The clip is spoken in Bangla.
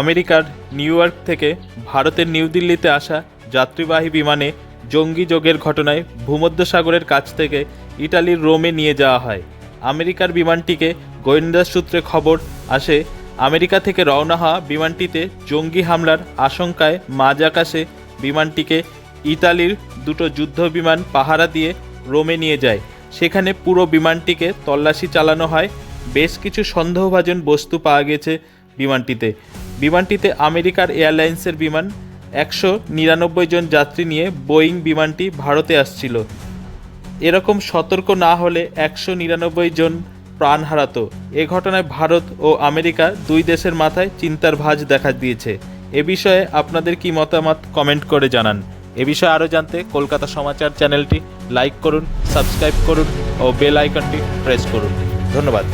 আমেরিকার নিউ ইয়র্ক থেকে ভারতের নিউ দিল্লিতে আসা যাত্রীবাহী বিমানে জঙ্গি যোগের ঘটনায় ভূমধ্যসাগরের কাছ থেকে ইটালির রোমে নিয়ে যাওয়া হয়। আমেরিকার বিমানটিকে গোয়েন্দা সূত্রে খবর আসে, আমেরিকা থেকে রওনা হওয়া বিমানটিতে জঙ্গি হামলার আশঙ্কায় মাঝ আকাশে বিমানটিকে ইতালির দুটো যুদ্ধ বিমান পাহারা দিয়ে রোমে নিয়ে যায়। সেখানে পুরো বিমানটিকে তল্লাশি চালানো হয়। বেশ কিছু সন্দেহভাজন বস্তু পাওয়া গেছে বিমানটিতে। বিমানটিতে আমেরিকার এয়ারলাইন্সের বিমান একশো নিরানব্বই জন যাত্রী নিয়ে বোয়িং বিমানটি ভারতে আসছিল। এরকম সতর্ক না হলে একশো নিরানব্বই জন প্রাণ হারাতো। এ ঘটনায় ভারত ও আমেরিকা দুই দেশের মাথায় চিন্তার ভাঁজ দেখা দিয়েছে। এ বিষয়ে আপনাদের কি মতামত কমেন্ট করে জানান। এ বিষয়ে আরও জানতে কলকাতা সমাচার চ্যানেলটি লাইক করুন, সাবস্ক্রাইব করুন ও বেল আইকনটি প্রেস করুন। ধন্যবাদ।